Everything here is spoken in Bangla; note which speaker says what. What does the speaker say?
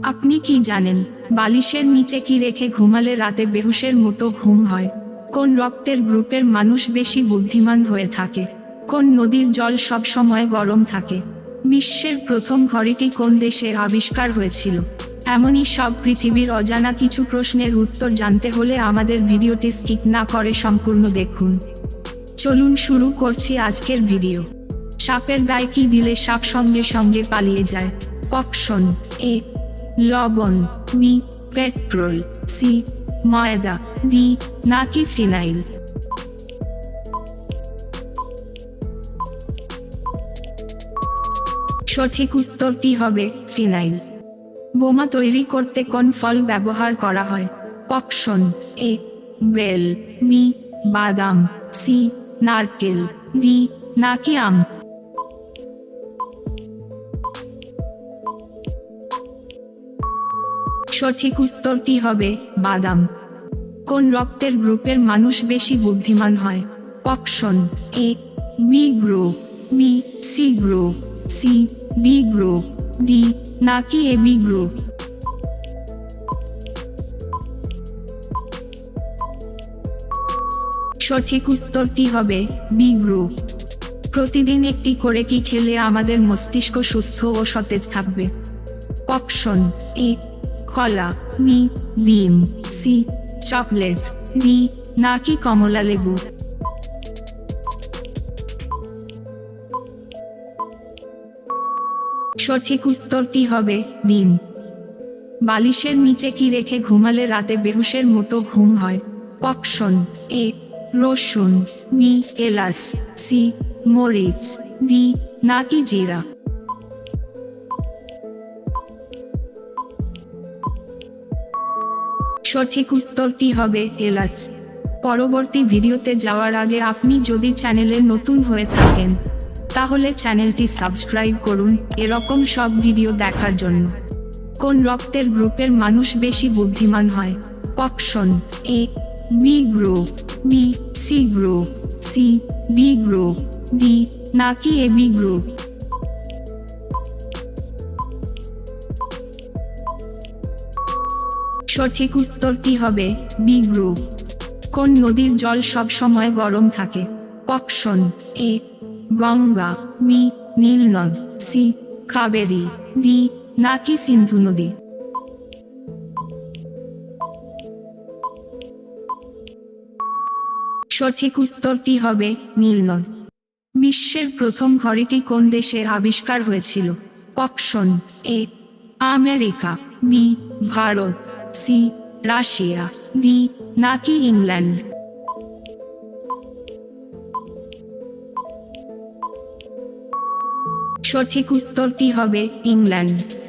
Speaker 1: আপনি কি জানেন, বালিশের নিচে কি রেখে ঘুমালে রাতে বেহুশের মতো ঘুম হয়? কোন রক্তের গ্রুপের মানুষ বেশি বুদ্ধিমান হয়ে থাকে? কোন নদীর জল সব সময় গরম থাকে? বিশ্বের প্রথম ঘড়িটি কোন দেশে আবিষ্কার হয়েছিল? এমনই সব পৃথিবীর অজানা কিছু প্রশ্নের উত্তর জানতে হলে আমাদের ভিডিওটি স্কিপ না করে সম্পূর্ণ দেখুন। চলুন শুরু করছি আজকের ভিডিও। সাপের গায়ে কি দিলে সাপ সঙ্গে সঙ্গে পালিয়ে যায়? অপশন এ লবণ বি পেট্রোল, সি, ময়দা, ডি, নাকি ফিনাইল। সঠিক উত্তরটি হবে ফিনাইল। বোমা তৈরি করতে কোন ফল ব্যবহার করা হয়? অপশন এ, বেল বি বাদাম, সি, নারকেল, ডি, নাকি আম। সঠিক উত্তরটি হবে বাদাম। কোন রক্তের গ্রুপের মানুষ বেশি বুদ্ধিমান হয়? Option A B group B C group C D group D নাকি এ বি গ্রুপ সঠিক উত্তরটি হবে বি গ্রুপ প্রতিদিন একটি করে কি খেলে আমাদের মস্তিষ্ক সুস্থ ও সতেজ থাকবে। অপশন এ কলা বি ডিম সি, চকলেট ডি নাকি কমলা লেবু। সঠিক উত্তরটি হবে ডিম বালিশের নিচে কি রেখে ঘুমালে রাতে বেহুশের মতো ঘুম হয়? অপশন এ, রসুন বি এলাচ, সি, মরিচ, ডি, নাকি জিরা। সঠিক উত্তরটি হবে, এলাচ। পরবর্তী ভিডিওতে যাওয়ার আগে আপনি যদি চ্যানেলে নতুন হয়ে থাকেন, তাহলে চ্যানেলটি সাবস্ক্রাইব করুন, এরকম সব ভিডিও দেখার জন্য। কোন রক্তের গ্রুপের মানুষ বেশি বুদ্ধিমান হয়? Option A B group B C group C D group D নাকি এ বি গ্রুপ সঠিক উত্তরটি হবে? বি গ্রুপ কোন নদীর জল সব সময় গরম থাকে? Option A Ganga. বি নীলনদ সি কাবেরী. ডি নাকি সিন্ধু নদী। সঠিক উত্তরটি হবে? নীলনদ বিশ্বের প্রথম ঘড়িটি কোন দেশে আবিষ্কার হয়েছিল? Option A America. B Bharat. C Russia D নাকি ইংল্যান্ড? সঠিক উত্তরটি হবে ইংল্যান্ড।